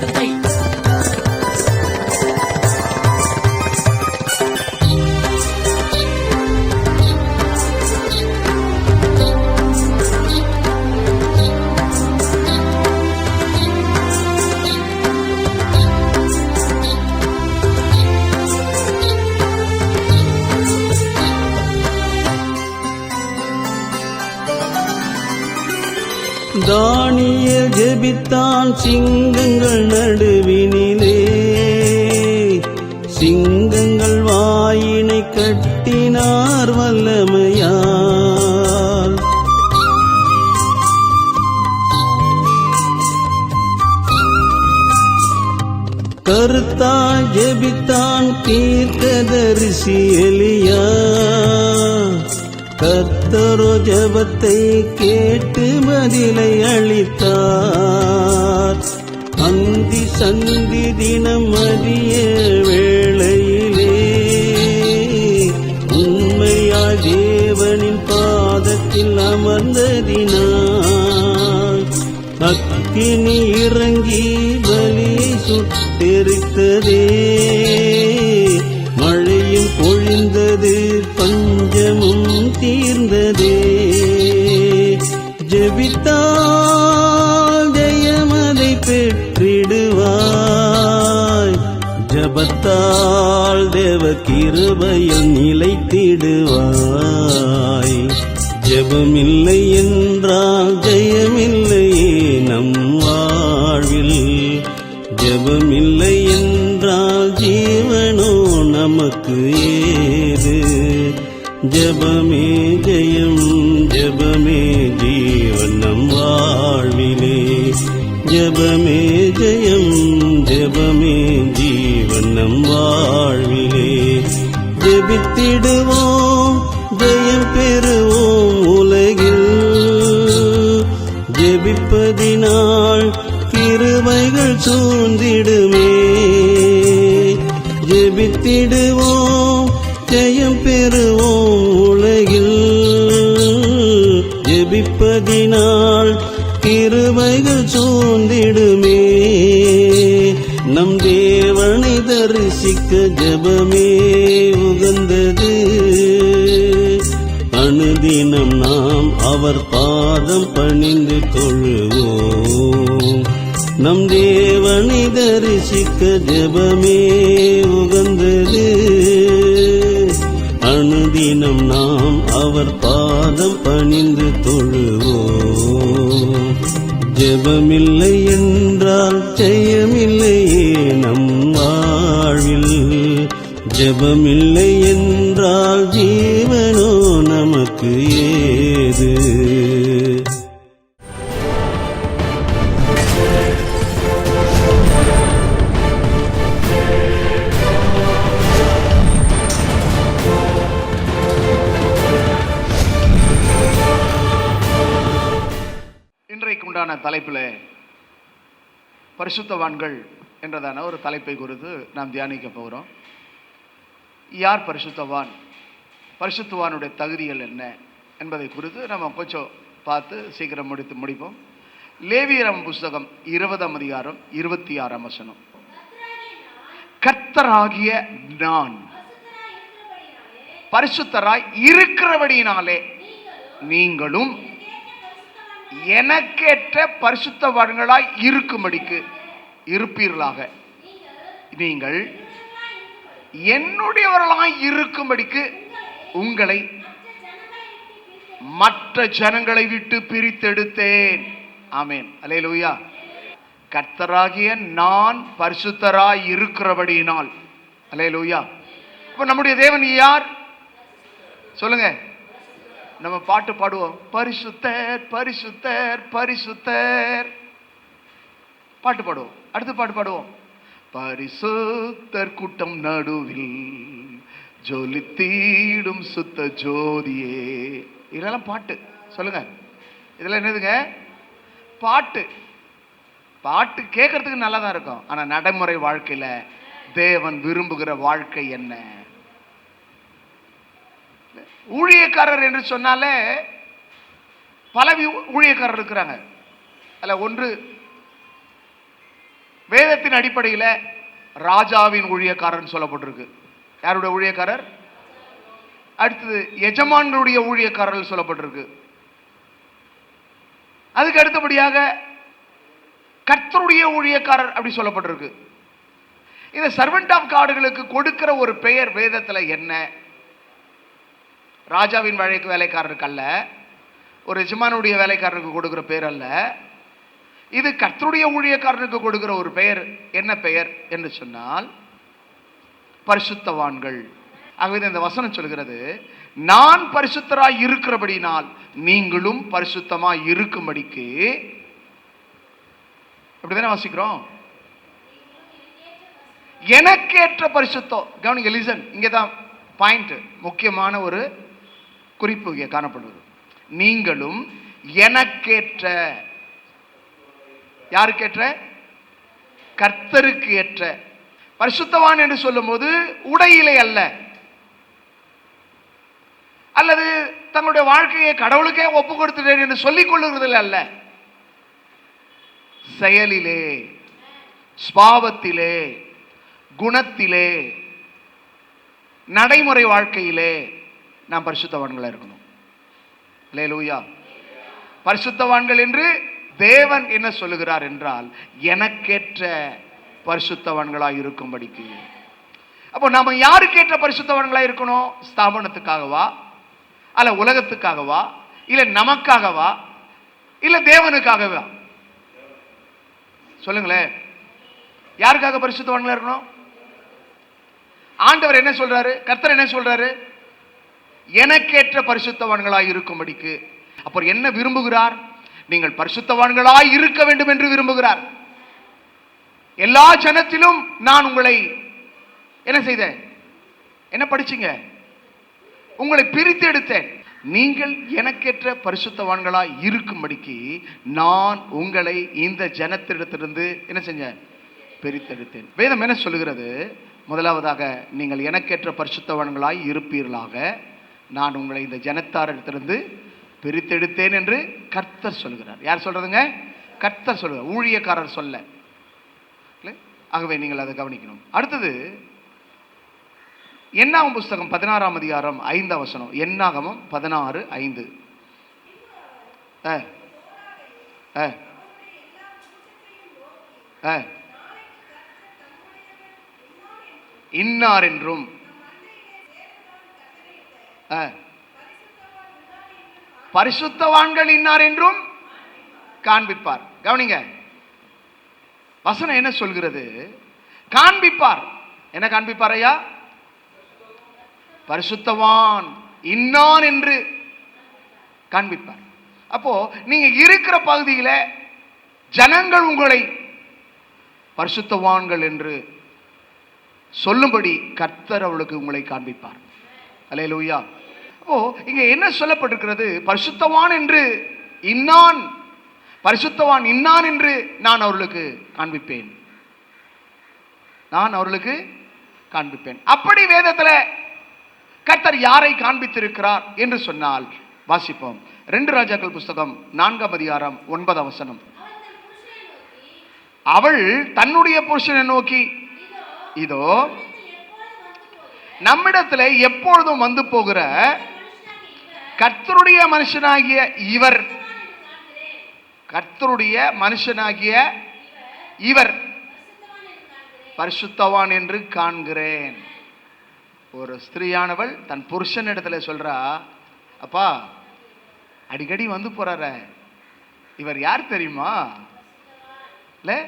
the paper. ஜெபித்தான் சிங்கங்கள் நடுவினிலே. சிங்கங்கள் வாயினை கட்டினார் வல்லமையார் கருத்தாய் ஜெபித்தான் தீர்க்கதரிசி எலியா. கர்த்தரோ ஜபத்தை கே பதிலை அளித்தார் அந்தி சந்தி தினம் மதிய வேளையிலே உண்மையா தேவனின் பாதத்தில் அமர்ந்ததினால் அக்கினி இறங்கி பலியை சுட்டெரித்ததே. ஜபத்தால் தேவ கிருபையில் நிலைத்திடுவாய். ஜெபமில்லை என்றால் ஜெயமில்லையே நம் வாழ்வில். ஜெபமில்லை என்றால் ஜீவனோ நமக்கு ஏது? ஜபமே ஜெயம் ஜபமே ஜீவன் நம் வாழ்விலே. ஜபமே ஜெயம் ஜபமே நம் வாழ்விலே. ஜெபித்திடுவோம் ஜெயம் பெறுவோம் உலகில். ஜெபிப்பதினால் கிருபைகள் சூழ்ந்திடுமே. தரிசிக்க ஜபமே உகந்தது. அனுதினம் நாம் அவர் பாதம் பணிந்து தொழுவோம். நம் தேவனை தரிசிக்க ஜபமே ஜெபமில்லை என்றால் ஜீவனோ நமக்கு ஏது? இன்றைக்கு உண்டான தலைப்பில் பரிசுத்தவான்கள் என்றதான ஒரு தலைப்பை குறித்து நாம் தியானிக்க போகிறோம். யார் பரிசுத்தவான்? பரிசுத்தவானுடைய தகுதிகள் என்ன என்பதை குறித்து நம்ம கொஞ்சம் பார்த்து சீக்கிரம் முடித்து முடிப்போம். லேவியரம் புஸ்தகம் இருபதாம் அதிகாரம் இருபத்தி ஆறாம் வசனம். கர்த்தராகிய நான் பரிசுத்தராய் இருக்கிறபடியினாலே நீங்களும் எனக்கேற்ற பரிசுத்தவான்களாய் இருக்கும்படிக்கு இருப்பீர்களாக. நீங்கள் என்னுடையவர்களாய் இருக்கும்படிக்கு உங்களை மற்ற ஜனங்களை விட்டு பிரித்தெடுத்தேன். ஆமேன். அல்லேலூயா. கர்த்தராகிய நான் பரிசுத்தராய் இருக்கிறபடியினால். லோய்யா இப்போ நம்முடைய தேவன் யார்? சொல்லுங்க. நம்ம பாட்டு பாடுவோம். பரிசுத்தர் பரிசுத்தர் பரிசுத்தர். பாட்டு பாடுவோம். அடுத்து பாட்டு பாடுவோம். பரிசுத்தர் கூட்டம் நடுவில் ஜொலித்தீடும் சுத்த ஜோதியே. இதெல்லாம் பாட்டு. சொல்லுங்க. இதெல்லாம் என்னதுங்க? பாட்டு. பாட்டு கேட்கறதுக்கு நல்லா தான் இருக்கும். ஆனால் நடைமுறை வாழ்க்கையில் தேவன் விரும்புகிற வாழ்க்கை என்ன? ஊழியக்காரர் என்று சொன்னாலே பல ஊழியக்காரர் இருக்கிறாங்க. அதில் ஒன்று வேதத்தின் அடிப்படையில் ராஜாவின் ஊழியக்காரர்னு சொல்லப்பட்டிருக்கு. யாருடைய ஊழியக்காரர்? அடுத்தது எஜமான்களுடைய ஊழியக்காரர்கள் சொல்லப்பட்டிருக்கு. அதுக்கு அடுத்தபடியாக கர்த்தருடைய ஊழியக்காரர் அப்படி சொல்லப்பட்டிருக்கு. இந்த சர்வெண்ட் ஆஃப் காடுகளுக்கு கொடுக்கிற ஒரு பெயர் வேதத்தில் என்ன? ராஜாவின் வழக்கு வேலைக்காரருக்கு அல்ல ஒரு எஜமானுடைய வேலைக்காரருக்கு கொடுக்குற பேர் அல்ல. இது கர்த்தருடைய ஊழியக்காரனுக்கு கொடுக்கிற ஒரு பெயர். என்ன பெயர் என்று சொன்னால் பரிசுத்தவான்கள். ஆகவே இந்த வசனம் சொல்கிறது நான் பரிசுத்தராய் இருக்கிறபடினால் நீங்களும் பரிசுத்தமாய் இருக்கும்படிக்கு. அப்படிதானே வாசிக்கிறோம்? எனக்கேற்ற பரிசுத்தம். கவனிங்க லிசன் இங்கே தான் பாயிண்ட் முக்கியமான ஒரு குறிப்பு இங்கே காணப்படுவது நீங்களும் எனக்கேற்ற யாருக்கு ஏற்ற? கர்த்தருக்கு ஏற்ற. பரிசுத்தவான் என்று சொல்லும்போது உடையிலே அல்ல. அல்லது தங்களுடைய வாழ்க்கையை கடவுளுக்கே ஒப்பு கொடுத்துட்டேன் என்று சொல்லிக் கொள்ளுகிறதில் அல்ல. செயலிலே ஸ்பாவத்திலே குணத்திலே நடைமுறை வாழ்க்கையிலே நாம் பரிசுத்தவான்களாக இருக்கணும். லேலூயா பரிசுத்தவான்கள் என்று தேவன் என்ன சொல்லுகிறார் என்றால் எனக்கேற்ற பரிசுத்தவன்களாக இருக்கும்படிக்கு. அப்போ நம்ம யாருக்கேற்ற பரிசுத்தவன்களாக இருக்கணும்? ஸ்தாபனத்துக்காகவா? அல்ல உலகத்துக்காகவா? இல்லை நமக்காகவா? இல்லை தேவனுக்காகவா? சொல்லுங்களேன். யாருக்காக பரிசுத்தவான்களா இருக்கணும்? ஆண்டவர் என்ன சொல்றாரு? கர்த்தர் என்ன சொல்றாரு? எனக்கேற்ற பரிசுத்தவான்களாய் இருக்கும்படிக்கு. அப்புறம் என்ன விரும்புகிறார்? நீங்கள் பரிசுத்தவான்களாய் இருக்க வேண்டும் என்று விரும்புகிறார். எல்லா ஜனத்திலும் நான் உங்களை என்ன செய்தேன்? என்ன படிச்சீங்க? உங்களை பிரித்து எடுத்தேன். நீங்கள் எனக்கேற்ற பரிசுத்தவான்களாய் இருக்கும்படிக்கு நான் உங்களை இந்த ஜனத்திடத்திலிருந்து என்ன செஞ்சேன்? பிரித்தெடுத்தேன் வேதம் என்ன சொல்லுகிறது? முதலாவதாக நீங்கள் எனக்கேற்ற பரிசுத்தவான்களாய் இருப்பீர்களாக நான் உங்களை இந்த ஜனத்தாரிடத்திலிருந்து பிரித்தெடுத்தேன் என்று கர்த்தர் சொல்கிறார். யார் சொல்கிறதுங்க கர்த்தர் சொல்கிறார் ஊழியக்காரர் சொல்ல. ஆகவே நீங்கள் அதை கவனிக்கணும். அடுத்தது என்னாகும் புஸ்தகம்? பதினாறாம் அதிகாரம் ஐந்து அவசனம் என்னாகமும் பதினாறு ஐந்து. ஆ. ஆ. இன்னார் என்றும். ஆ. பரிசுத்தவான்கள் இன்னார் என்றும் காண்பிப்பார். கவனிங்க. வசனம் என்ன சொல்கிறது? காண்பிப்பார். என்ன காண்பிப்பார் ஐயா? பரிசுத்தவான் இன்னான் என்று காண்பிப்பார். அப்போ நீங்க இருக்கிற பகுதியில ஜனங்கள் உங்களை பரிசுத்தவான்கள் என்று சொல்லும்படி கர்த்தர் அவளுக்கு உங்களை காண்பிப்பார். அல்லேலூயா அப்போ இங்க என்ன சொல்லப்பட்டிருக்கிறது? பரிசுத்தவான் என்று இன்னான். பரிசுத்தவான் இன்னான் என்று நான் அவர்களுக்கு காண்பிப்பேன். நான் அவர்களுக்கு காண்பிப்பேன். அப்படி வேதத்தில் கர்த்தர் யாரை காண்பித்திருக்கிறார் என்று சொன்னால் வாசிப்போம். ரெண்டு ராஜாக்கள் புஸ்தகம் நான்காம் அதிகாரம் ஒன்பதாம் வசனம். அவள் தன்னுடைய புருஷனை நோக்கி இதோ நம்மிடத்துல எப்பொழுதும் வந்து போகிற கர்த்தருடைய மனுஷனாகிய இவர். கர்த்தருடைய மனுஷனாகிய இவர். பரிசுத்தவான் என்று காண்கிறேன். ஒரு ஸ்திரீயானவள் தன் புருஷன் இடத்துல சொல்றா அப்பா அடிக்கடி வந்து போறார. இவர் யார் தெரியுமா? இல்லை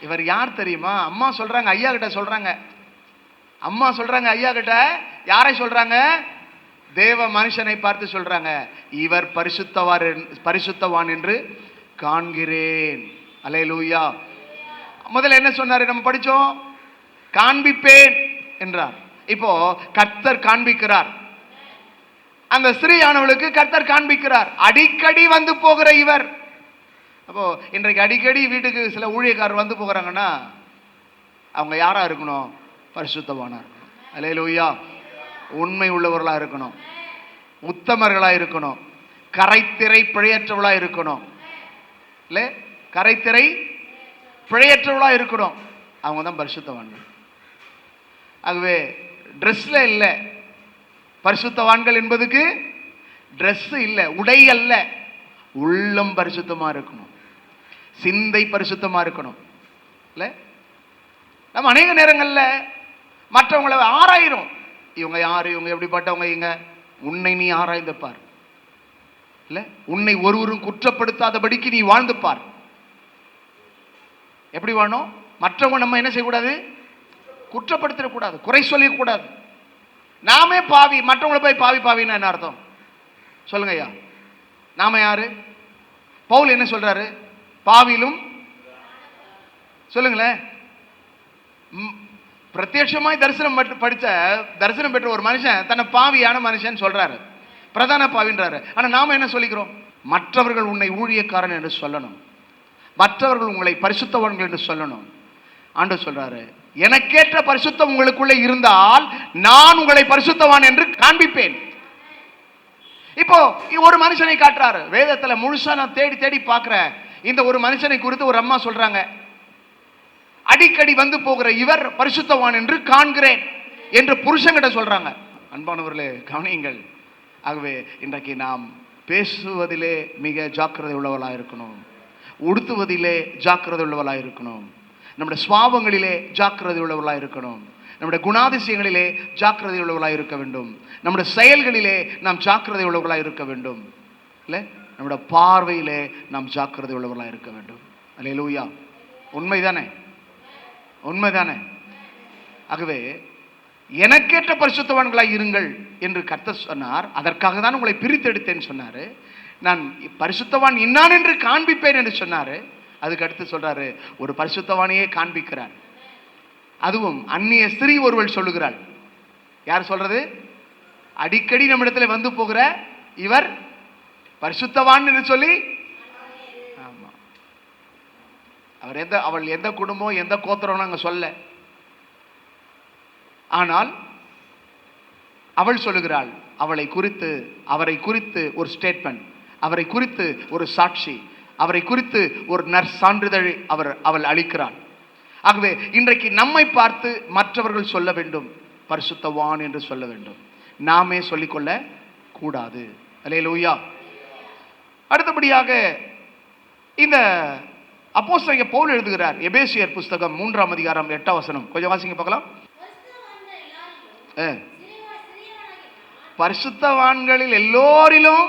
இவர் யார் தெரியுமா? அம்மா சொல்றாங்க ஐயா கிட்ட சொல்றாங்க. அம்மா சொல்றாங்க ஐயா கிட்ட? யாரை சொல்றாங்க? தேவ மனுஷனை பார்த்து சொல்றாங்க இவர் பரிசுத்தவார் பரிசுத்தவான் என்று காண்கிறேன். அல்லேலூயா. முதல்ல என்ன சொன்னாரு நம்ம படிச்சோம்? காண்பிப்பேன் என்றார். இப்போ கர்த்தர் காண்பிக்கிறார். அந்த ஸ்திரீயானவளுக்கு கர்த்தர் காண்பிக்கிறார். அடிக்கடி வந்து போகிற இவர். அப்போ இன்றைக்கு அடிக்கடி வீட்டுக்கு சில ஊழியக்காரர் வந்து போகிறாங்கன்னா அவங்க யாரா இருக்கணும்? பரிசுத்தவானா அலே லூயா உண்மை உள்ளவர்களா இருக்கணும். உத்தமர்களாக இருக்கணும். கரைத்திரை பிழையற்றவளா இருக்கணும். இல்லை? கரைத்திரை பிழையற்றவளா இருக்கணும். அவங்க தான் பரிசுத்தவான்கள். ஆகவே ட்ரெஸ்ல இல்லை. பரிசுத்தவான்கள் என்பதுக்கு ட்ரெஸ்ஸு இல்லை. உடை அல்ல. உள்ளம் பரிசுத்தமா இருக்கணும். சிந்தை பரிசுத்தமா இருக்கணும். இல்லை? நம்ம அநேக நேரங்களில் மற்றவங்களை ஆராயிரும். இவங்க யார்? இவங்க எப்படிப்பட்டவங்க? இங்க உன்னை நீ ஆராய்ந்துப்பார் இல்லை? உன்னை ஒருவரும் குற்றப்படுத்தாதபடிக்கு நீ வாழ்ந்துப்பார் எப்படி வாழணும்? மற்றவங்க நம்ம என்ன செய்யக்கூடாது? குற்றப்படுத்திடக்கூடாது. குறை சொல்லிடக்கூடாது. நாமே பாவி. மற்றவங்களை போய் பாவி பாவின்னா என்ன அர்த்தம்? சொல்லுங்க ஐயா. நாம யாரு? பவுல் என்ன சொல்றாரு? பாவிலும் சொல்லுங்களேன். பிரத்யட்சமாய் தரிசனம் பட்டு- படித்த தரிசனம் பெற்ற ஒரு மனுஷன் தன்னை பாவியான மனுஷன் சொல்கிறாரு பிரதான பாவின்றாரு. ஆனால் நாம் என்ன சொல்லிக்கிறோம்? மற்றவர்கள் உன்னை ஊழியக்காரன் என்று சொல்லணும். மற்றவர்கள் உங்களை பரிசுத்தவன்கள் என்று சொல்லணும். ஆண்டு சொல்கிறாரு எனக்கேற்ற பரிசுத்தம் உங்களுக்குள்ளே இருந்தால் நான் உங்களை பரிசுத்தவான் என்று காண்பிப்பேன். இப்போ ஒரு மனுஷனை காட்டுறாரு. வேதத்தில் முழுசா நான் தேடி தேடி பார்க்குறேன். இந்த ஒரு மனுஷனை குறித்து ஒரு அம்மா சொல்கிறாங்க அடிக்கடி வந்து போகிற இவர் பரிசுத்தவான் என்று காண்கிறேன் என்று புருஷங்கிட்ட சொல்றாங்க. அன்பானவர்களே கவனியுங்கள். ஆகவே இன்றைக்கு நாம் பேசுவதிலே மிக ஜாக்கிரதை உள்ளவளாக இருக்கணும். உடுத்துவதிலே ஜாக்கிரதை உள்ளவளாக இருக்கணும். நம்முடைய சுவாபங்களிலே ஜாக்கிரதை உள்ளவளாக இருக்கணும். நம்முடைய குணாதிசயங்களிலே ஜாக்கிரதை உள்ளவர்களாக இருக்க வேண்டும். நம்முடைய செயல்களிலே நாம் ஜாக்கிரதை உள்ளவர்களாக இருக்க வேண்டும். இல்லை? நம்முடைய பார்வையிலே நாம் ஜாக்கிரதை உள்ளவர்களாக இருக்க வேண்டும். அல்லேலூயா. உண்மைதானே? உண்மைதானே? ஆகவே எனக்கேற்ற பரிசுத்தவான்களாக இருங்கள் என்று கர்த்த சொன்னார். அதற்காக தான் உங்களை பிரித்தெடுத்தேன்னு சொன்னார். நான் பரிசுத்தவான் இன்னான் என்று காண்பிப்பேன் என்று சொன்னார். அதுக்கு அடுத்து சொல்கிறாரு ஒரு பரிசுத்தவானையே காண்பிக்கிறார். அதுவும் அந்நிய ஸ்திரீ ஒருவள் சொல்லுகிறாள். யார் சொல்கிறது அடிக்கடி நம்மிடத்தில் வந்து போகிற இவர் பரிசுத்தவான் என்று சொல்லி அவர் எந்த அவள் எந்த குடும்பம் எந்த கோத்திரம் அங்க சொல்ல. ஆனால் அவள் சொல்லுகிறாள் அவளை குறித்து அவரை குறித்து ஒரு ஸ்டேட்மெண்ட் அவரை குறித்து ஒரு சாட்சி அவரை குறித்து ஒரு நற்சான்றிதழை அவர் அவள் அளிக்கிறாள். ஆகவே இன்றைக்கு நம்மை பார்த்து மற்றவர்கள் சொல்ல வேண்டும் பரிசுத்தவான் என்று சொல்ல வேண்டும். நாமே சொல்லிக்கொள்ள கூடாது. அல்லேலூயா. அடுத்தபடியாக இந்த அப்போஸ்தலங்க பவுல் எழுதுகிறார் எபேசியர் புஸ்தகம் மூன்றாம் அதிகாரம் எட்டாம் வசனம். கொஞ்சம் வாசிங்க பார்க்கலாம். பரிசுத்தவான்களில் எல்லோரிலும்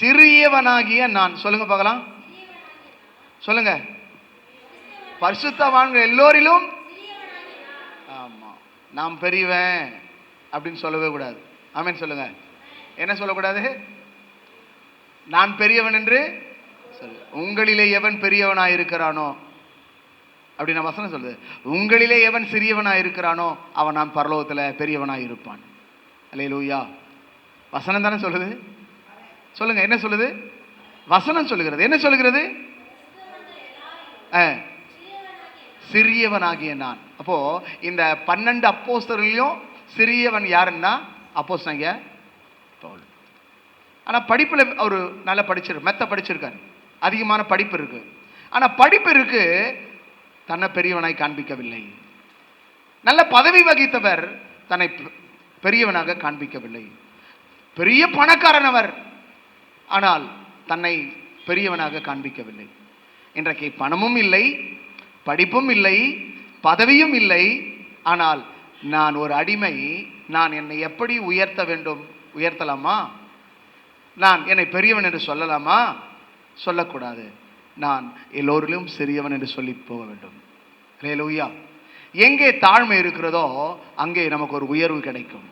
சிறியவனாகிய நான். சொல்லுங்க பார்க்கலாம். சொல்லுங்க. பரிசுத்தவான்கள் எல்லோரிலும் ஆமா நாம் பெரியவன் அப்படின்னு சொல்லவே கூடாது. ஆமென் சொல்லுங்க. என்ன சொல்லக்கூடாது? நான் பெரியவன் என்று சரி உங்களிலே எவன் பெரியவனாக இருக்கிறானோ அப்படின்னு வசனம் சொல்லுது. உங்களிலே எவன் சிறியவனாக இருக்கிறானோ அவன் நான் பரலோகத்தில் பெரியவனாக இருப்பான் அல்லேலூயா. வசனம் தானே சொல்லுது? சொல்லுங்கள் என்ன சொல்லுது? வசனம் சொல்லுகிறது. என்ன சொல்லுகிறது? ஆ. சிறியவனாகிய நான். அப்போது இந்த பன்னெண்டு அப்போஸ்தர்களையும் சிறியவன் யாருன்னா? அப்போஸ்தலங்க பவுல். ஆனால் படிப்பில் அவர் நல்லா படிச்சிரு மெத்த படிச்சிருக்காரு. அதிகமான படிப்பு இருக்கு. ஆனால் படிப்பு இருக்கு தன்னை பெரியவனாய் காண்பிக்கவில்லை. நல்ல பதவி வகித்தவர் தன்னை பெ- பெரியவனாக காண்பிக்கவில்லை. பெரிய பணக்காரனவர் ஆனால் தன்னை பெரியவனாக காண்பிக்கவில்லை. இன்றைக்கு பணமும் இல்லை படிப்பும் இல்லை பதவியும் இல்லை ஆனால் நான் ஒரு அடிமை நான் என்னை எப்படி உயர்த்த வேண்டும் உயர்த்தலாமா? நான் என்னை பெரியவன் என்று சொல்லலாமா? சொல்லக்கூடாது. நான் எல்லோரிலும் சிறியவன் என்று சொல்லி போக வேண்டும். ஹalleluya. எங்கே தாழ்மை இருக்கிறதோ அங்கே நமக்கு ஒரு உயர்வு கிடைக்கும்.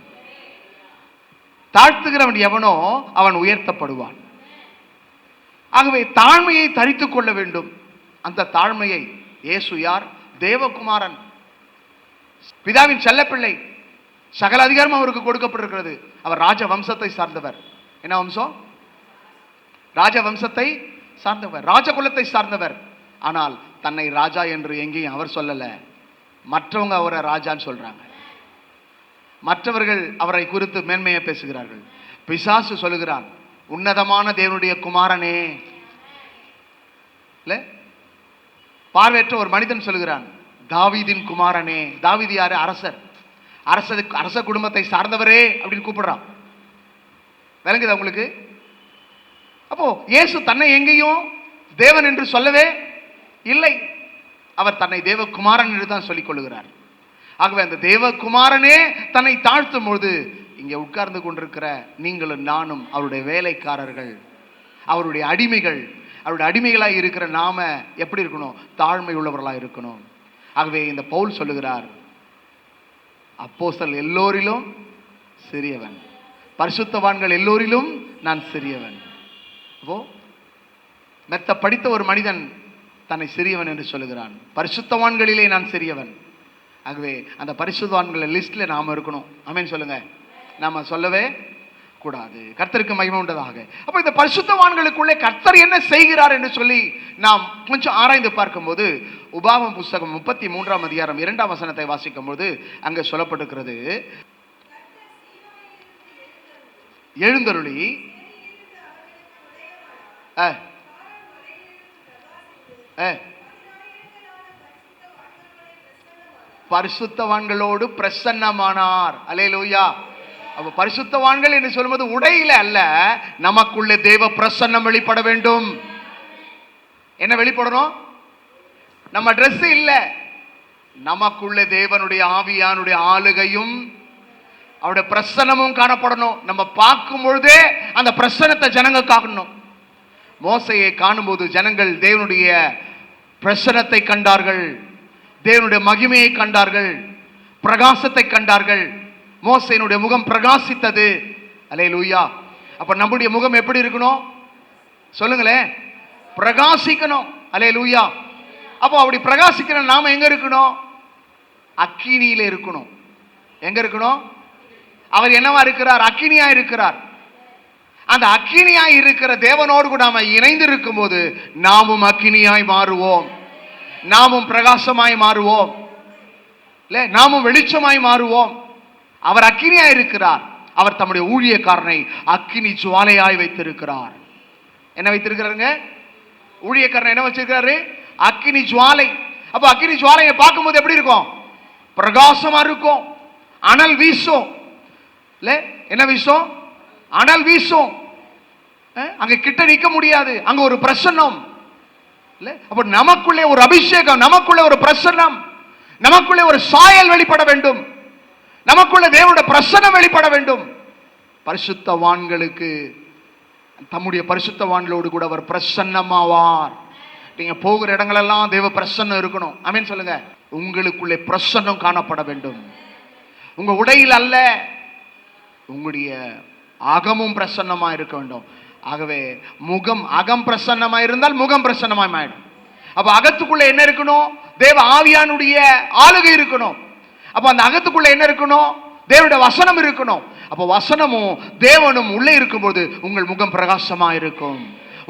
தாழ்த்துகிறவன் எவனோ அவன் உயர்த்தப்படுவான். ஆகவே தாழ்மையை தரித்துக் கொள்ள வேண்டும். அந்த தாழ்மையை இயேசு யார்? தேவகுமாரன். பிதாவின் செல்லப்பிள்ளை. சகல அதிகாரம் அவருக்கு கொடுக்கப்பட்டிருக்கிறது. அவர் ராஜ வம்சத்தை சார்ந்தவர். என்ன வம்சம்? ராஜ வம்சத்தை சார்ந்தவர் ராஜகுலத்தை சார்ந்தவர். ஆனால் தன்னை ராஜா என்று எங்கேயும் அவர் சொல்லலை. மற்றவங்க அவரை ராஜான்னு சொல்றாங்க. மற்றவர்கள் அவரை குறித்து மேன்மையை பேசுகிறார்கள். பிசாசு சொல்லுகிறான் உன்னதமான தேவனுடைய குமாரனே. இல்லை? பார்வையற்ற ஒரு மனிதன் சொல்லுகிறான் தாவீதின் குமாரனே. தாவீது யாரு? அரசர். அரச அரச குடும்பத்தை சார்ந்தவரே அப்படின்னு கூப்பிடுறான். விளங்குதா உங்களுக்கு? அப்போ இயேசு தன்னை எங்கேயும் தேவன் என்று சொல்லவே இல்லை. அவர் தன்னை தேவகுமாரன் என்று தான் சொல்லிக் கொள்ளுகிறார் ஆகவே அந்த தேவகுமாரனே தன்னை தாழ்த்தும் பொழுது இங்கே உட்கார்ந்து கொண்டிருக்கிற நீங்களும் நானும் அவருடைய வேலைக்காரர்கள். அவருடைய அடிமைகள் அவருடைய அடிமைகளாக இருக்கிற நாம எப்படி இருக்கணும்? தாழ்மை உள்ளவர்களாக இருக்கணும். ஆகவே இந்த பவுல் சொல்லுகிறார் அப்போசல் எல்லோரிலும் சிறியவன். பரிசுத்தவான்கள் எல்லோரிலும் நான் சிறியவன். அப்போ மெத்த படித்த ஒரு மனிதன் தன்னை சிறியவன் என்று சொல்லுகிறான். பரிசுத்தவான்களிலே நான் சிறியவன். ஆகவே அந்த பரிசுத்தவான்கள் லிஸ்ட்டில் நாம் இருக்கணும். அமேன்னு சொல்லுங்கள் நாம சொல்லவே கூடாது. கர்த்தருக்கு மகிமை உண்டதாக. அப்போ இந்த பரிசுத்தவான்களுக்குள்ளே கர்த்தர் என்ன செய்கிறார் என்று சொல்லி நாம் கொஞ்சம் ஆராய்ந்து பார்க்கும்போது உபாகம புஸ்தகம் முப்பத்தி மூன்றாம் அதிகாரம் இரண்டாம் வசனத்தை வாசிக்கும் போது அங்கே சொல்லப்பட்டிருக்கிறது. எழுந்தருளி ஆ ஆ பரிசுத்தவான்களோடு பிரசன்னமானார். அலேலூயா அப்ப பரிசுத்தவான்கள் என்று சொல்லும்போது உடையில அல்ல நமக்குள்ளே தேவ பிரசன்னம் வெளிப்பட வேண்டும். என்ன வெளிப்படணும்? நம்ம ட்ரெஸ் இல்லை. நமக்குள்ளே தேவனுடைய ஆவியானுடைய ஆளுகையும் அவருடைய பிரசன்னமும் காணப்படணும். நம்ம பார்க்கும் பொழுதே அந்த பிரசன்னத்தை ஜனங்க காக்கணும். மோசையை காணும்போது ஜனங்கள் தேவனுடைய பிரசனத்தை கண்டார்கள். தேவனுடைய மகிமையை கண்டார்கள். பிரகாசத்தை கண்டார்கள். மோசையினுடைய முகம் பிரகாசித்தது. அலே லூயா அப்ப நம்முடைய முகம் எப்படி இருக்கணும்? சொல்லுங்களேன். பிரகாசிக்கணும். அலே லூயா அப்போ அப்படி பிரகாசிக்கிற நாம எங்க இருக்கணும்? அக்கினியில இருக்கணும். எங்க இருக்கணும்? அவர் என்னவா இருக்கிறார்? அக்கினியா இருக்கிறார். அந்த அக்கினியாய் இருக்கிற தேவனோடு கூட நாம இணைந்து இருக்கும்போது நாமும் அக்கினியாய் மாறுவோம். நாமும் பிரகாசமாய் மாறுவோம். இல்லை நாமும் வெளிச்சமாய் மாறுவோம். அவர் அக்கினியாய் இருக்கிறார். அவர் தம்முடைய ஊழியக்காரனை அக்கினி ஜுவாலையாய் வைத்திருக்கிறார். என்ன வைத்திருக்கிறாருங்க? ஊழியக்காரனை என்ன வச்சிருக்கிறாரு? அக்கினி ஜுவாலை. அப்போ அக்கினி ஜுவாலையை பார்க்கும்போது எப்படி இருக்கும்? பிரகாசமா இருக்கும். அனல் வீசும். இல்லை என்ன வீசும்? அனல் வீசும். அங்க கிட்ட நிக்க முடியாது. அங்க ஒரு பிரசன்னம். அப்ப நமக்குள்ளே ஒரு அபிஷேகம் நமக்குள்ளே ஒரு பிரசன்னம். நமக்குள்ளே ஒரு சாயல் வெளிப்பட வேண்டும். நமக்குள்ள தேவனுடைய பிரசன்னம் வெளிப்பட வேண்டும். பரிசுத்தவான்களுக்கு தம்முடைய பரிசுத்தவான்களோடு கூட அவர் பிரசன்னமாவார். நீங்க போகிற இடங்களெல்லாம் தேவ பிரசன்னம் இருக்கணும். அமீன் சொல்லுங்க. உங்களுக்குள்ளே பிரசன்னம் காணப்பட வேண்டும். உங்க உடையில் அல்ல. உங்களுடைய அகமும் பிரசன்னமாக இருக்க வேண்டும். ஆகவே முகம் அகம் பிரசன்னமாக இருந்தால் முகம் பிரசன்னமாக ஆயிடும் அப்போ அகத்துக்குள்ளே என்ன இருக்கணும்? தேவ ஆவியானுடைய ஆளுகை இருக்கணும். அப்போ அந்த அகத்துக்குள்ளே என்ன இருக்கணும்? தேவனுடைய வசனம் இருக்கணும். அப்போ வசனமும் தேவனும் உள்ளே இருக்கும்போது உங்கள் முகம் பிரகாசமாக இருக்கும்.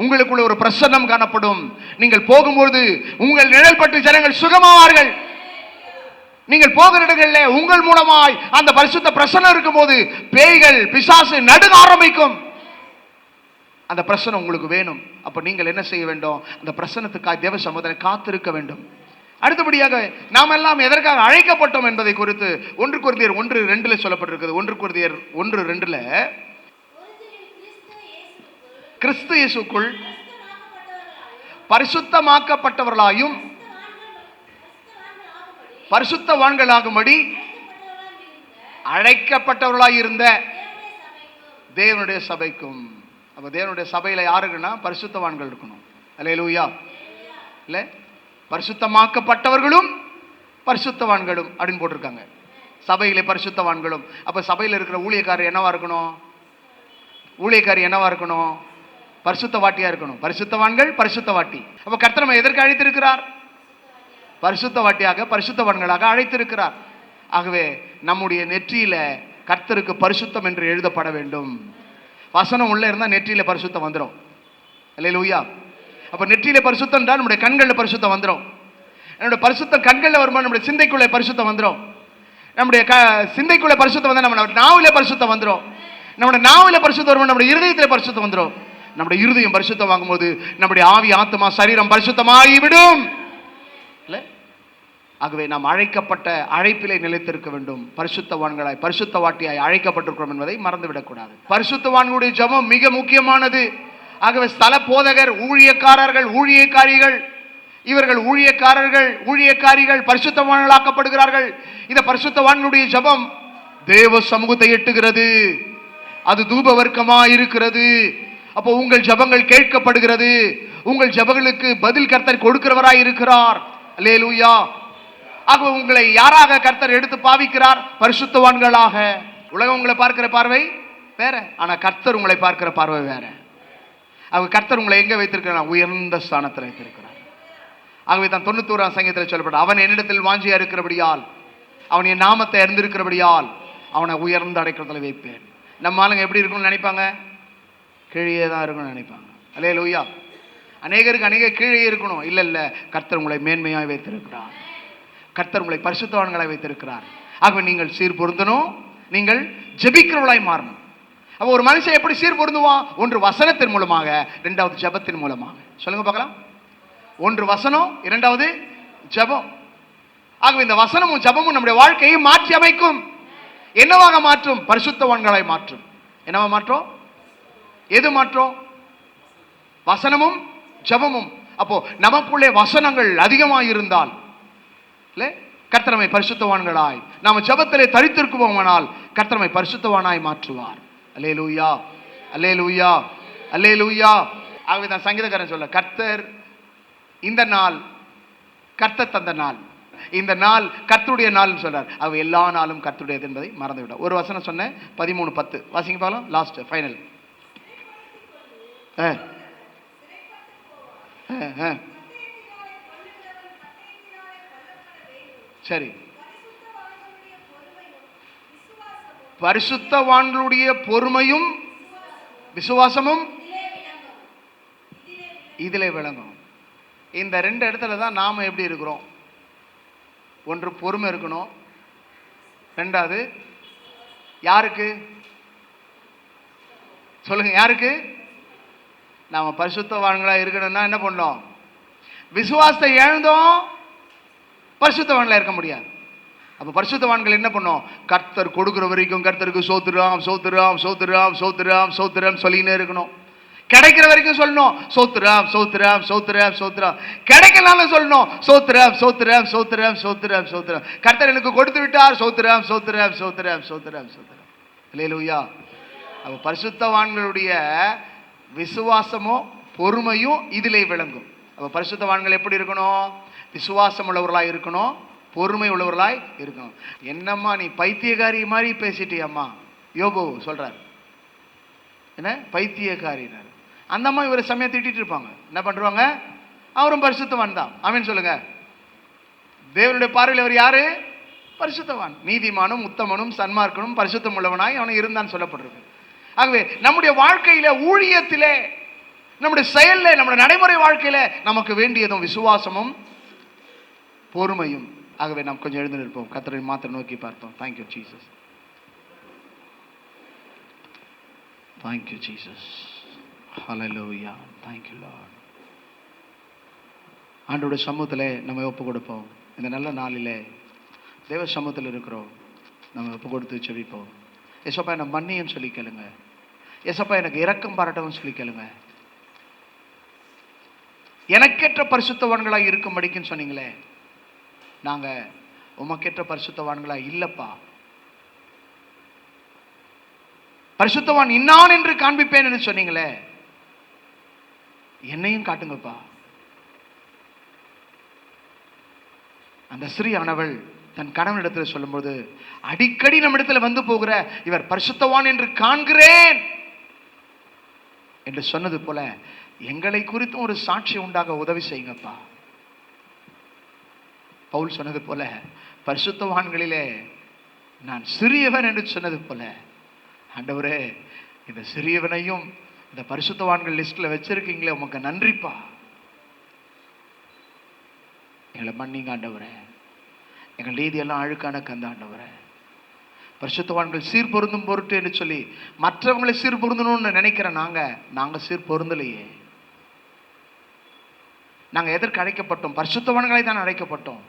உங்களுக்குள்ள ஒரு பிரசன்னம் காணப்படும். நீங்கள் போகும்போது உங்கள் நிழல் பட்டு ஜனங்கள் சுகமாவார்கள். நீங்கள் போகிற இடங்களில் உங்கள் மூலமாய் அந்த பரிசுத்த பிரசனம் இருக்கும்போது பேய்கள் பிசாசு நடுங்க ஆரம்பிக்கும். அந்த பிரசனம் உங்களுக்கு வேணும். அப்போ நீங்கள் என்ன செய்ய வேண்டும்? அந்த பிரசனத்துக்காக தேவ சமுதாய காத்திருக்க வேண்டும். அடுத்தபடியாக நாம் எல்லாம் எதற்காக அழைக்கப்பட்டோம் என்பதை குறித்து ஒன்று குருதியர் ஒன்று ரெண்டில் சொல்லப்பட்டிருக்கிறது. ஒன்று குருதியர் ஒன்று ரெண்டில் கிறிஸ்து இயேசுக்குள் பரிசுத்தமாக்கப்பட்டவர்களாயும் பரிசுத்தவான்களாகும்படி அழைக்கப்பட்டவர்களாக இருந்த தேவனுடைய சபைக்கும். அப்போ தேவனுடைய சபையில் யாருக்குன்னா பரிசுத்தவான்கள் இருக்கணும். அல்லேலூயா. இல்லை? பரிசுத்தமாக்கப்பட்டவர்களும் பரிசுத்தவான்களும் அப்படின்னு போட்டிருக்காங்க. சபையிலே பரிசுத்தவான்களும். அப்போ சபையில் இருக்கிற ஊழியக்காரர் என்னவா இருக்கணும்? ஊழியக்காரி என்னவா இருக்கணும்? பரிசுத்த வாட்டியாக இருக்கணும். பரிசுத்தவான்கள் பரிசுத்த வாட்டி கர்த்தர் நம்ம எதற்கு அழைத்திருக்கிறார்? பரிசுத்தவாட்டியாக பரிசுத்தவன்களாக அழைத்திருக்கிறார். ஆகவே நம்முடைய நெற்றியில கர்த்தருக்கு பரிசுத்தம் என்று எழுதப்பட வேண்டும். வசனம் உள்ளே இருந்தால் நெற்றியில பரிசுத்தம் வந்துடும் இல்லை லூயா அப்போ நெற்றியில பரிசுத்தம் தான் நம்முடைய கண்களில் பரிசுத்தம் வந்துடும் நம்முடைய பரிசுத்தம் கண்களில் வரும்போது நம்முடைய சிந்தைக்குள்ளே பரிசுத்தம் வந்துடும் நம்முடைய க சிந்தைக்குள்ளே பரிசுத்தம் வந்தால் நம்ம நாவில பரிசுத்தம் வந்துடும் நம்முடைய நாவில பரிசுத்தம் வரும்போது நம்முடைய இருதயத்தில் பரிசுத்தம் வந்துடும் நம்முடைய இருதயம் பரிசுத்தம் வாங்கும்போது நம்முடைய ஆவி ஆத்மா சரீரம் பரிசுத்தமாகி விடும் ஆகவே நாம் அழைக்கப்பட்ட அழைப்பிலே நிலைத்திருக்க வேண்டும். பரிசுத்தவான்களாய் பரிசுத்தவாட்டியாய் அழைக்கப்பட்டிருக்கிறோம் என்பதை மறந்துவிடக்கூடாது. பரிசுத்தவான்களுடைய ஜெபம் மிக முக்கியமானது. ஆகவே ஸ்தல போதகர் ஊழியக்காரர்கள் ஊழியக்காரிகள் இவர்கள் ஊழியக்காரர்கள் ஊழியக்காரிகள் பரிசுத்தவான்களாக்கப்படுகிறார்கள். இந்த பரிசுத்தவான்களுடைய ஜெபம் தேவ சமூகத்தை எட்டுகிறது. அது தூப வர்க்கமா இருக்கிறது. அப்போ உங்கள் ஜெபங்கள் கேட்கப்படுகிறது. உங்கள் ஜெபங்களுக்கு பதில் கர்த்தர் கொடுக்கிறவராய் இருக்கிறார். அல்லேலூயா. ஆக உங்களை யாராக கர்த்தர் எடுத்து பாவிக்கிறார்? பரிசுத்தவான்களாக. உலகம் உங்களை பார்க்கிற பார்வை வேற. ஆனால் கர்த்தர் உங்களை பார்க்கிற பார்வை வேற. அவங்க கர்த்தர் உங்களை எங்கே வைத்திருக்கிறார்? உயர்ந்த ஸ்தானத்தில் வைத்திருக்கிறார். ஆகவே தான் தொண்ணூத்தோராம் சங்கத்தில் சொல்லப்பட்ட அவன் என்னிடத்தில் வாஞ்சியா இருக்கிறபடியால் அவன் என் நாமத்தை அறிந்திருக்கிறபடியால் அவனை உயர்ந்த அடைக்கிறதுல வைப்பேன். நம்ம ஆளுங்க எப்படி இருக்கணும்னு நினைப்பாங்க? கீழே தான் இருக்கணும்னு நினைப்பாங்க. அல்லையா லோய்யா அநேகருக்கு அநேக கீழே இருக்கணும். இல்லை இல்லை. கர்த்தர் உங்களை மேன்மையாக வைத்திருக்கிறார். கர்த்தர் உங்களை பரிசுத்தவான்களை வைத்திருக்கிறார். ஆகவே நீங்கள் சீர் பொருந்தணும். நீங்கள் ஜெபிக்கிறவளாய் மாறணும். அப்போ ஒரு மனுஷன் எப்படி சீர் பொருந்துவான்? ஒன்று வசனத்தின் மூலமாக ரெண்டாவது ஜெபத்தின் மூலமாக. சொல்லுங்க பார்க்கலாம். ஒன்று வசனம் இரண்டாவது ஜெபம். ஆகவே இந்த வசனமும் ஜெபமும் நம்முடைய வாழ்க்கையை மாற்றி அமைக்கும். என்னவாக மாற்றும்? பரிசுத்தவான்களை மாற்றும். என்னவா மாற்றும்? எது மாற்றும்? வசனமும் ஜெபமும். அப்போ நமக்குள்ளே வசனங்கள் அதிகமாக இருந்தால் கர்த்தரமை பரிசுத்தவான்களாய். நாம ஜபத்திலே தரித்திருக்குவோமானால் கர்த்தரமை பரிசுத்தவானாய் மாற்றுவார். அல்லே லூயா அல்லே லூயா அல்லே லூயா ஆகவே தான் சங்கீதக்காரன் சொல்ல கர்த்தர் இந்த நாள் கர்த்தர் தந்த நாள். இந்த நாள் கர்த்தருடைய நாள்னு சொல்றார். அவ எல்லா நாளும் கர்த்தருடையது என்பதை மறந்துவிட. ஒரு வசனம் சொன்னேன் பதிமூணு பத்து. வாசிங்க பார்க்கலாம். லாஸ்ட் ஃபைனல் சரி. பரிசுத்தவான்களுடைய பொறுமையும் விசுவாசமும் இதிலே விளங்கும். இந்த ரெண்டு இடத்துல தான் நாம் எப்படி இருக்கிறோம்? ஒன்று பொறுமை இருக்கணும். ரெண்டாவது யாருக்கு? சொல்லுங்க யாருக்கு? நாம் பரிசுத்தவான்களாக இருக்கணும்னா என்ன பண்ணோம் விசுவாசத்தை எழுந்தோம் பரிசுத்தவான்ல இருக்க முடியாது அப்போ பரிசுத்தவான்கள் என்ன பண்ணோம் கர்த்தர் கொடுக்குற வரைக்கும் கர்த்தருக்கு சோத்துராம் சோத்துராம் சோத்துராம் சோத்துராம் சோத்துராம் சொல்லினே இருக்கணும் கிடைக்கிற வரைக்கும் சொல்லணும் சோத்துராம் சோத்துராம் சோத்துராம் சோத்துராம் கிடைக்கலாம்னு சொல்லணும் சோத்துராம் சோத்துராம் சோத்துராம் சோத்துராம் சோத்துராம் கர்த்தர் எனக்கு கொடுத்து விட்டார் சோத்துராம் சோத்துராம் சோத்துராம் சோத்துராம் சோத்துராம் இல்லையா அப்போ பரிசுத்தவான்களுடைய விசுவாசமும் பொறுமையும் இதிலே விளங்கும் அப்போ பரிசுத்தவான்கள் எப்படி இருக்கணும் விசுவாசம் உள்ளவர்களாக இருக்கணும் பொறுமை உள்ளவர்களாய் இருக்கணும். என்னம்மா நீ பைத்தியக்காரி மாதிரி பேசிட்டியம்மா? யோபோ சொல்கிறார் என்ன? பைத்தியக்காரினார். அந்த அம்மா இவரை செம்மையா திட்டிகிட்டு இருப்பாங்க. என்ன பண்ணுவாங்க அவரும் பரிசுத்தவான் தான். அவன் சொல்லுங்க. தேவனுடைய பார்வையில் அவர் யாரு? பரிசுத்தவான். நீதிமானும் உத்தமனும் சன்மார்க்கனும் பரிசுத்தம் உள்ளவனாய் அவனை இருந்தான் சொல்லப்பட்டிருக்கு. ஆகவே நம்முடைய வாழ்க்கையில ஊழியத்திலே நம்முடைய செயலில் நம்முடைய நடைமுறை வாழ்க்கையில நமக்கு வேண்டியதும் விசுவாசமும் பொறுமையும். ஆகவே நாம் கொஞ்சம் எழுந்து நிற்போம். கத்தரை மாத்திரம் நோக்கி பார்த்தோம். Thank you Jesus thank you Jesus hallelujah thank you Lord ஆண்டோட சமூகத்தில் நம்ம ஒப்பு கொடுப்போம். இந்த நல்ல நாளிலே தேவ சமூகத்தில் இருக்கிறோம். நம்ம ஒப்பு கொடுத்து செவிப்போம் எசப்பா என்ன மன்னியும் சொல்லி கேளுங்க. எசப்பா எனக்கு இரக்கம் பாராட்டவும் சொல்லி கேளுங்க. எனக்கேற்ற பரிசுத்தவான்களாக இருக்கும்படிக்குன்னு சொன்னீங்களே. நாங்க உமக்கேற்ற பரிசுத்தவான்களா? இல்லப்பா. பரிசுத்தவான் இன்னான் என்று காண்பிப்பேன் என்று சொன்னீங்களே. என்னையும் காட்டுங்கப்பா. அந்த ஸ்ரீயானவள் தன் கணவனிடத்தில் சொல்லும்போது அடிக்கடி நம்மிடத்தில் வந்து போகிற இவர் பரிசுத்தவான் என்று காண்கிறேன். என்று சொன்னது போல எங்களை குறித்தும் ஒரு சாட்சி உண்டாக உதவி செய்யுங்கப்பா. பவுல் சொன்னது போல பரிசுத்தவான்களிலே நான் சிறியவன் என்று சொன்னது போல. ஆண்டவரே இந்த சிறியவனையும் இந்த பரிசுத்தவான்கள் லிஸ்ட்டில் வச்சிருக்கீங்களே உமக்கு நன்றிப்பா. எங்களை மன்னிங்க ஆண்டவரே. எங்கள் நீதியெல்லாம் அழுக்கான கந்த ஆண்டவரே. பரிசுத்தவான்கள் சீர் பொருந்தும் பொருட்டு என்று சொல்லி மற்றவங்களை சீர் பொருந்தணும்னு நினைக்கிற நாங்கள் நாங்கள் சீர் பொருந்தலையே நாங்கள் எதற்கு அழைக்கப்பட்டோம்? பரிசுத்தவான்களை தான் அழைக்கப்பட்டோம்.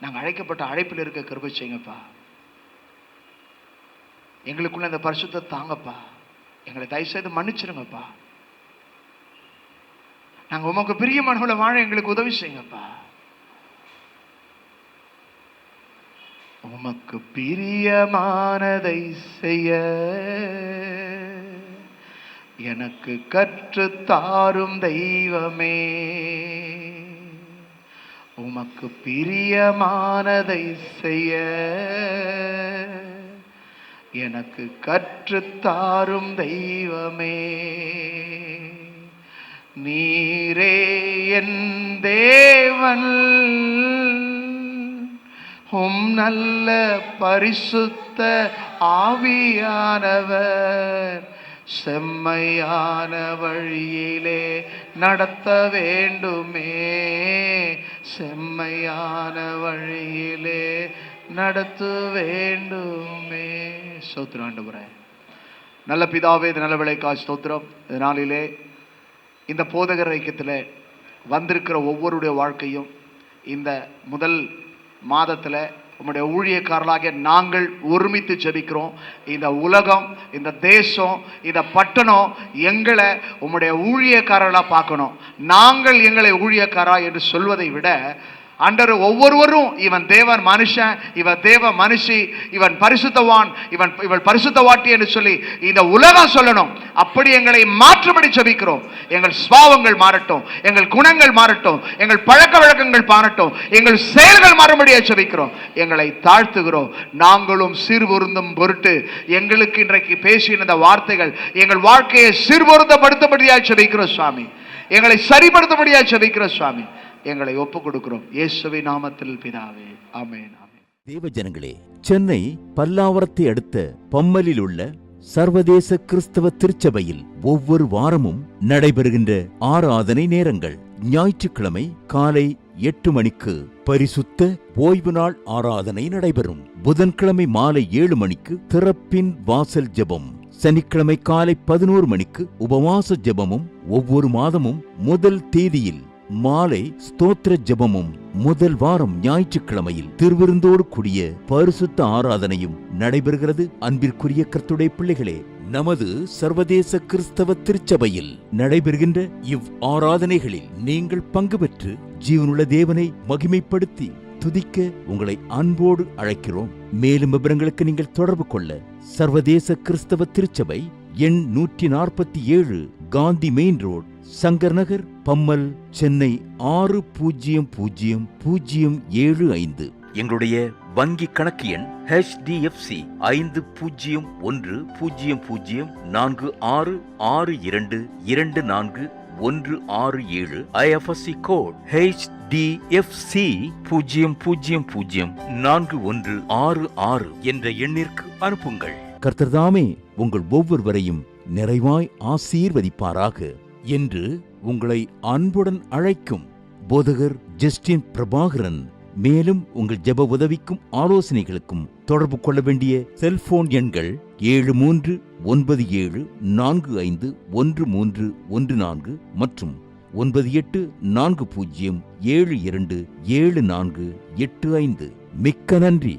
நாங்க அழைக்கப்பட்ட அழைப்பில் இருக்க கிருபை செய்யுங்கப்பா. எங்களுக்குள்ள இந்த பரிசுத்த தாங்கப்பா. எங்களை தயவு செய்து மன்னிச்சிருங்கப்பா. நாங்க உமக்கு பிரியமானவளை வாழ எங்களுக்கு உதவி செய்யுங்கப்பா. உமக்கு பிரியமானதை செய்ய எனக்கு கற்று தாரும் தெய்வமே. உமக்கு பிரியமானதை செய்ய எனக்கு கற்றுத்தாரும் தெய்வமே. நீரே என் தேவன் உம் நல்ல பரிசுத்த ஆவியானவர் செம்மையான வழியிலே நடத்த வேண்டுமே. செம்மையான வழியிலே நடத்து வேண்டுமே. ஸ்தோத்திரம் ஆண்டவரே. நல்ல பிதாவே இது நல்ல விளைக்கா ஸ்தோத்திரம். இந்த இந்த போதகர் ஐக்கியத்தில் வந்திருக்கிற ஒவ்வொருடைய வாழ்க்கையும் இந்த முதல் மாதத்தில் உம்முடைய ஊழியக்காரர்களாகிய நாங்கள் ஒருமித்து ஜெபிக்கிறோம். இந்த உலகம் இந்த தேசம் இந்த பட்டணம் எங்களை உம்முடைய ஊழியக்காரர்களாக பார்க்கணும். நாங்கள் எங்களை ஊழியக்காரா என்று சொல்வதை விட அண்டர் ஒவ்வொருவரும் இவன் தேவன் மனுஷன் இவன் தேவ மனுஷி இவன் பரிசுத்தவான் இவன் இவள் பரிசுத்தவாட்டி என்று சொல்லி இந்த உலகம் சொல்லணும். அப்படி எங்களை மாற்றுபடி சபிக்கிறோம். எங்கள் சுவாவங்கள் மாறட்டும் எங்கள் குணங்கள் மாறட்டும் எங்கள் பழக்க வழக்கங்கள் மாறட்டும் எங்கள் செயல்கள் மாறும்படியாக ஜெபிக்கிறோம் எங்களை தாழ்த்துகிறோம். நாங்களும் சீர்பொருந்தும் பொருட்டு எங்களுக்கு இன்றைக்கு பேசின இந்த வார்த்தைகள் எங்கள் வாழ்க்கையை சீர்பொருந்தப்படுத்தபடியாக ஜெபிக்கிறோம் சுவாமி. எங்களை சரிப்படுத்தபடியாக சபிக்கிறோம் சுவாமி. எங்களை ஒப்புக் கொடுக்கிறோம் இயேசுவை நாமத்தில் பிதாவே. ஆமேன் ஆமென். தேவஜனங்களே சென்னை பல்லாவரத்தை அடுத்த பம்மலில் உள்ள சர்வதேச கிறிஸ்தவ திருச்சபையில் ஒவ்வொரு வாரமும் நடைபெறுகின்ற ஆராதனை நேரங்கள். ஞாயிற்றுக்கிழமை காலை எட்டு மணிக்கு பரிசுத்த ஓய்வு நாள் ஆராதனை நடைபெறும். புதன்கிழமை மாலை ஏழு மணிக்கு திறப்பின் வாசல் ஜெபம். சனிக்கிழமை காலை பதினோரு மணிக்கு உபவாச ஜெபமும் ஒவ்வொரு மாதமும் முதல் தேதியில் மாலை ஸ்தோத்திர ஜபமும் முதல் வாரம் ஞாயிற்றுக்கிழமையில் திருவிருந்தோடு கூடிய பரிசுத்த ஆராதனையும் நடைபெறுகிறது. அன்பிற்குரிய கர்த்துடைய பிள்ளைகளே நமது சர்வதேச கிறிஸ்தவ திருச்சபையில் நடைபெறுகின்ற இவ் ஆராதனைகளில் நீங்கள் பங்கு பெற்று ஜீவனுள்ள தேவனை மகிமைப்படுத்தி துதிக்க உங்களை அன்போடு அழைக்கிறோம். மேலும் விவரங்களுக்கு நீங்கள் தொடர்பு கொள்ள சர்வதேச கிறிஸ்தவ திருச்சபை எண் நூற்றி நாற்பத்தி ஏழு காந்தி மெயின் ரோட் சங்கர் நகர் பம்மல் சென்னை ஆறு பூஜ்ஜியம் பூஜ்ஜியம் பூஜ்ஜியம் ஏழு ஐந்து. எங்களுடைய வங்கி கணக்கு எண் ஹெச்டிஎஃப்சி ஐந்து பூஜ்ஜியம் ஒன்று பூஜ்ஜியம் பூஜ்ஜியம் நான்கு ஆறு ஆறு இரண்டு இரண்டு நான்கு ஒன்று ஆறு ஏழு. ஐஎஃப்எஸ்சி கோட் ஹெச்டிஎஃப்சி பூஜ்ஜியம் பூஜ்ஜியம் பூஜ்ஜியம் நான்கு ஒன்று ஆறு ஆறு என்ற எண்ணிற்கு அனுப்புங்கள். கர்த்தர்தாமே உங்கள் ஒவ்வொருவரையும் நிறைவாய் ஆசீர்வதிப்பாராக. என்று உங்களை அன்புடன் அழைக்கும் போதகர் ஜஸ்டின் பிரபாகரன். மேலும் உங்கள் ஜெப உதவிக்கும் ஆலோசனைகளுக்கும் தொடர்பு கொள்ள வேண்டிய செல்போன் எண்கள் ஏழு மூன்று ஒன்பது ஏழு நான்கு ஐந்து ஒன்று மூன்று ஒன்று நான்கு மற்றும் ஒன்பது எட்டு நான்கு பூஜ்ஜியம் ஏழு இரண்டு ஏழு நான்கு எட்டு ஐந்து. மிக்க நன்றி.